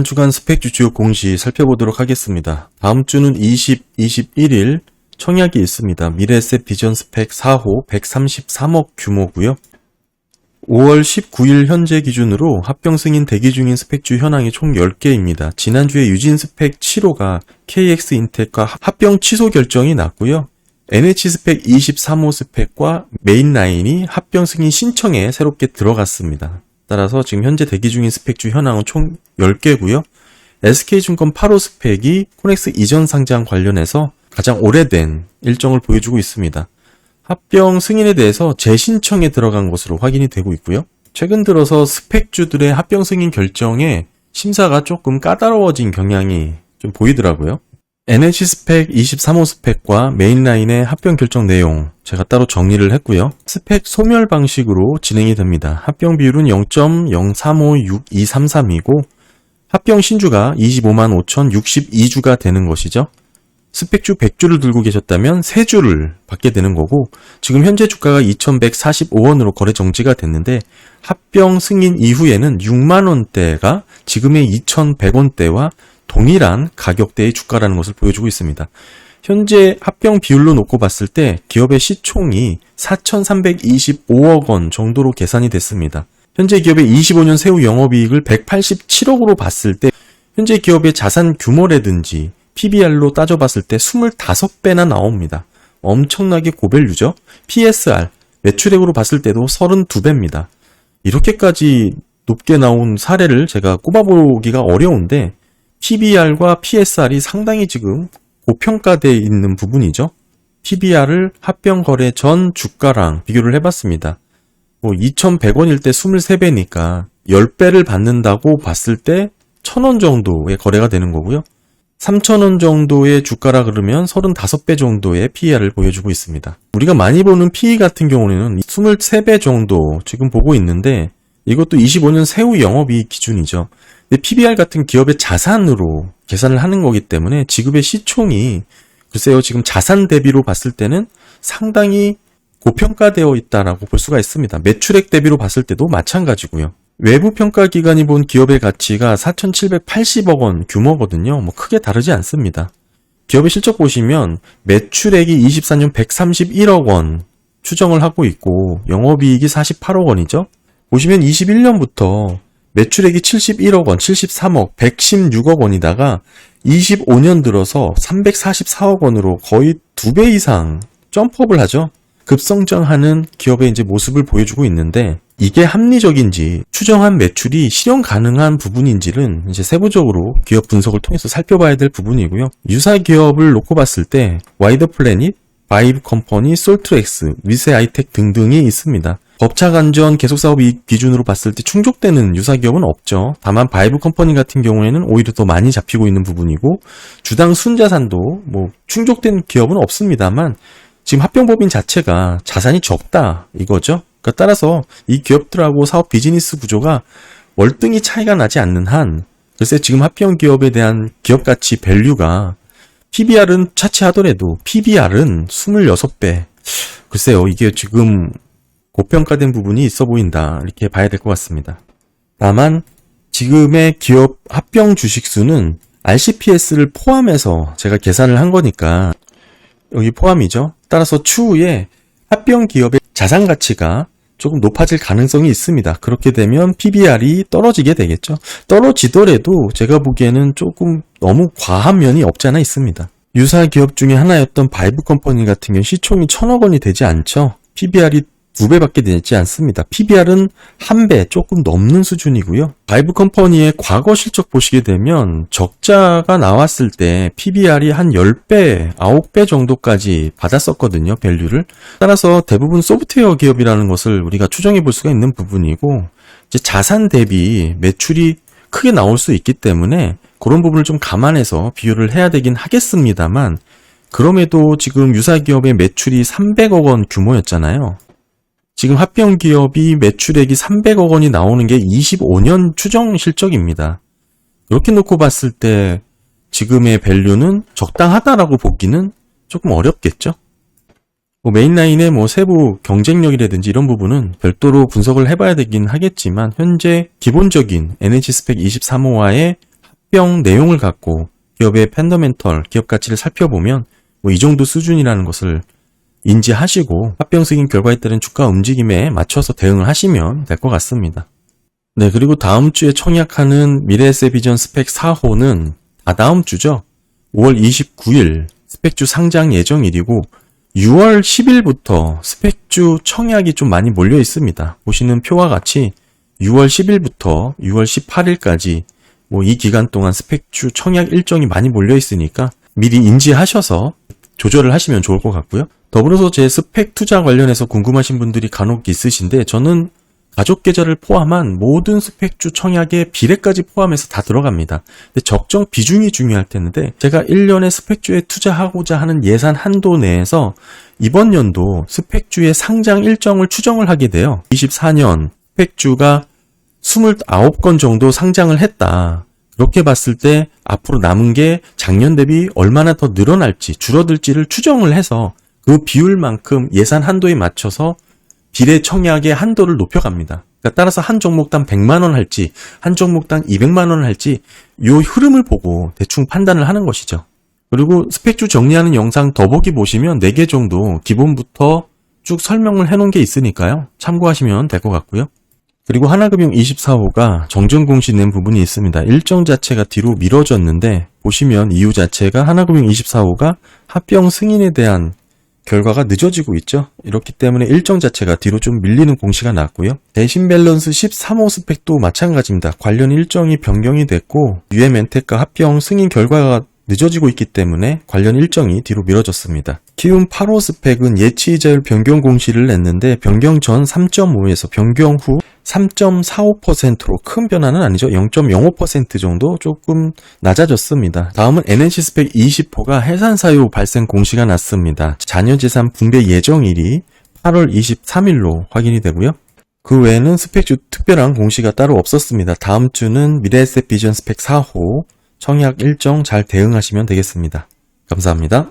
한 주간 스펙주 주요 공시 살펴보도록 하겠습니다. 다음 주는 20, 21일 청약이 있습니다. 미래에셋 비전 스펙 4호 133억 규모고요. 5월 19일 현재 기준으로 합병 승인 대기 중인 스펙주 현황이 총 10개입니다. 지난주에 유진 스펙 7호가 KX 인텍과 합병 취소 결정이 났고요. NH 스펙 23호 스펙과 메인 라인이 합병 승인 신청에 새롭게 들어갔습니다. 따라서 지금 현재 대기 중인 스펙주 현황은 총 10개고요. SK증권 8호 스펙이 코넥스 이전 상장 관련해서 가장 오래된 일정을 보여주고 있습니다. 합병 승인에 대해서 재신청에 들어간 것으로 확인이 되고 있고요. 최근 들어서 스펙주들의 합병 승인 결정에 심사가 조금 까다로워진 경향이 좀 보이더라고요. NH 스펙 23호 스펙과 메인라인의 합병 결정 내용 제가 따로 정리를 했고요. 스펙 소멸 방식으로 진행이 됩니다. 합병 비율은 0.03562333이고 합병 신주가 25만 5,062주가 되는 것이죠. 스펙주 100주를 들고 계셨다면 3주를 받게 되는 거고 지금 현재 주가가 2,145원으로 거래 정지가 됐는데 합병 승인 이후에는 6만 원대가 지금의 2,100원대와 동일한 가격대의 주가라는 것을 보여주고 있습니다. 현재 합병 비율로 놓고 봤을 때 기업의 시총이 4,325억 원 정도로 계산이 됐습니다. 현재 기업의 25년 세후 영업이익을 187억으로 봤을 때 현재 기업의 자산 규모라든지 PBR로 따져봤을 때 25배나 나옵니다. 엄청나게 고밸류죠. PSR, 매출액으로 봤을 때도 32배입니다. 이렇게까지 높게 나온 사례를 제가 꼽아보기가 어려운데 PBR과 PSR이 상당히 지금 고평가되어 있는 부분이죠. PBR을 합병 거래 전 주가랑 비교를 해봤습니다. 뭐 2,100원일 때 23배니까 10배를 받는다고 봤을 때 1,000원 정도의 거래가 되는 거고요. 3,000원 정도의 주가라 그러면 35배 정도의 PER을 보여주고 있습니다. 우리가 많이 보는 PE 같은 경우에는 23배 정도 지금 보고 있는데 이것도 25년 세후 영업이익 기준이죠. PBR 같은 기업의 자산으로 계산을 하는 거기 때문에 지급의 시총이 글쎄요 지금 자산 대비로 봤을 때는 상당히 고평가되어 있다라고 볼 수가 있습니다. 매출액 대비로 봤을 때도 마찬가지고요. 외부 평가 기관이 본 기업의 가치가 4,780억 원 규모거든요. 뭐 크게 다르지 않습니다. 기업의 실적 보시면 매출액이 24년 131억 원 추정을 하고 있고 영업이익이 48억 원이죠. 보시면 21년부터 매출액이 71억 원, 73억, 116억 원이다가 25년 들어서 344억 원으로 거의 두 배 이상 점프업을 하죠. 급성장하는 기업의 이제 모습을 보여주고 있는데 이게 합리적인지 추정한 매출이 실현 가능한 부분인지는 이제 세부적으로 기업 분석을 통해서 살펴봐야 될 부분이고요. 유사 기업을 놓고 봤을 때 와이더 플래닛, 바이브 컴퍼니, 솔트렉스, 위세 아이텍 등등이 있습니다. 법착 안전 계속 사업 이익 기준으로 봤을 때 충족되는 유사 기업은 없죠. 다만 바이브 컴퍼니 같은 경우에는 오히려 더 많이 잡히고 있는 부분이고 주당 순자산도 뭐 충족된 기업은 없습니다만 지금 합병법인 자체가 자산이 적다 이거죠. 그러니까 따라서 이 기업들하고 사업 비즈니스 구조가 월등히 차이가 나지 않는 한 글쎄 지금 합병 기업에 대한 기업 가치 밸류가 PBR은 차치하더라도 PBR은 26배. 글쎄요, 이게 지금 고평가된 부분이 있어 보인다. 이렇게 봐야 될 것 같습니다. 다만 지금의 기업 합병 주식 수는 RCPS를 포함해서 제가 계산을 한 거니까 여기 포함이죠. 따라서 추후에 합병 기업의 자산 가치가 조금 높아질 가능성이 있습니다. 그렇게 되면 PBR이 떨어지게 되겠죠. 떨어지더라도 제가 보기에는 조금 너무 과한 면이 없지 않아 있습니다. 유사 기업 중에 하나였던 바이브 컴퍼니 같은 경우 시총이 천억 원이 되지 않죠. PBR이 두 배밖에 되지 않습니다. PBR은 한 배 조금 넘는 수준이고요. 바이브 컴퍼니의 과거 실적 보시게 되면 적자가 나왔을 때 PBR이 한 10배, 9배 정도까지 받았었거든요. 밸류를. 따라서 대부분 소프트웨어 기업이라는 것을 우리가 추정해 볼 수가 있는 부분이고 자산 대비 매출이 크게 나올 수 있기 때문에 그런 부분을 좀 감안해서 비교를 해야 되긴 하겠습니다만 그럼에도 지금 유사 기업의 매출이 300억 원 규모였잖아요. 지금 합병 기업이 매출액이 300억 원이 나오는 게 25년 추정 실적입니다. 이렇게 놓고 봤을 때 지금의 밸류는 적당하다라고 보기는 조금 어렵겠죠? 뭐 메인라인의 뭐 세부 경쟁력이라든지 이런 부분은 별도로 분석을 해봐야 되긴 하겠지만 현재 기본적인 NH 스펙 23호와의 합병 내용을 갖고 기업의 팬더멘털, 기업 가치를 살펴보면 뭐 이 정도 수준이라는 것을 인지하시고 합병 승인 결과에 따른 주가 움직임에 맞춰서 대응을 하시면 될 것 같습니다. 네, 그리고 다음 주에 청약하는 미래에셋비전 스펙 4호는 아 다음 주죠. 5월 29일 스펙주 상장 예정일이고 6월 10일부터 스펙주 청약이 좀 많이 몰려 있습니다. 보시는 표와 같이 6월 10일부터 6월 18일까지 뭐 이 기간 동안 스펙주 청약 일정이 많이 몰려 있으니까 미리 인지하셔서 조절을 하시면 좋을 것 같고요. 더불어서 제 스펙 투자 관련해서 궁금하신 분들이 간혹 있으신데 저는 가족 계좌를 포함한 모든 스펙주 청약의 비례까지 포함해서 다 들어갑니다. 근데 적정 비중이 중요할 텐데 제가 1년에 스펙주에 투자하고자 하는 예산 한도 내에서 이번 연도 스펙주의 상장 일정을 추정을 하게 돼요. 24년 스펙주가 29건 정도 상장을 했다. 그렇게 봤을 때 앞으로 남은 게 작년 대비 얼마나 더 늘어날지 줄어들지를 추정을 해서 그 비율만큼 예산 한도에 맞춰서 비례 청약의 한도를 높여갑니다. 그러니까 따라서 한 종목당 100만 원 할지 한 종목당 200만 원 할지 요 흐름을 보고 대충 판단을 하는 것이죠. 그리고 스펙주 정리하는 영상 더보기 보시면 4개 정도 기본부터 쭉 설명을 해놓은 게 있으니까요. 참고하시면 될 것 같고요. 그리고 하나금융 24호가 정정 공시 낸 부분이 있습니다. 일정 자체가 뒤로 미뤄졌는데 보시면 이유 자체가 하나금융 24호가 합병 승인에 대한 결과가 늦어지고 있죠. 이렇기 때문에 일정 자체가 뒤로 좀 밀리는 공시가 났고요. 대신 밸런스 13호 스펙도 마찬가지입니다. 관련 일정이 변경이 됐고 UM엔텍과 합병 승인 결과가 늦어지고 있기 때문에 관련 일정이 뒤로 미뤄졌습니다. 키움 8호 스펙은 예치이자율 변경 공시를 냈는데 변경 전 3.5에서 변경 후 3.45%로 큰 변화는 아니죠. 0.05% 정도 조금 낮아졌습니다. 다음은 NNC 스펙 20호가 해산 사유 발생 공시가 났습니다. 자녀 재산 분배 예정일이 8월 23일로 확인이 되고요. 그 외에는 스펙 주 특별한 공시가 따로 없었습니다. 다음 주는 미래에셋 비전 스펙 4호 청약 일정 잘 대응하시면 되겠습니다. 감사합니다.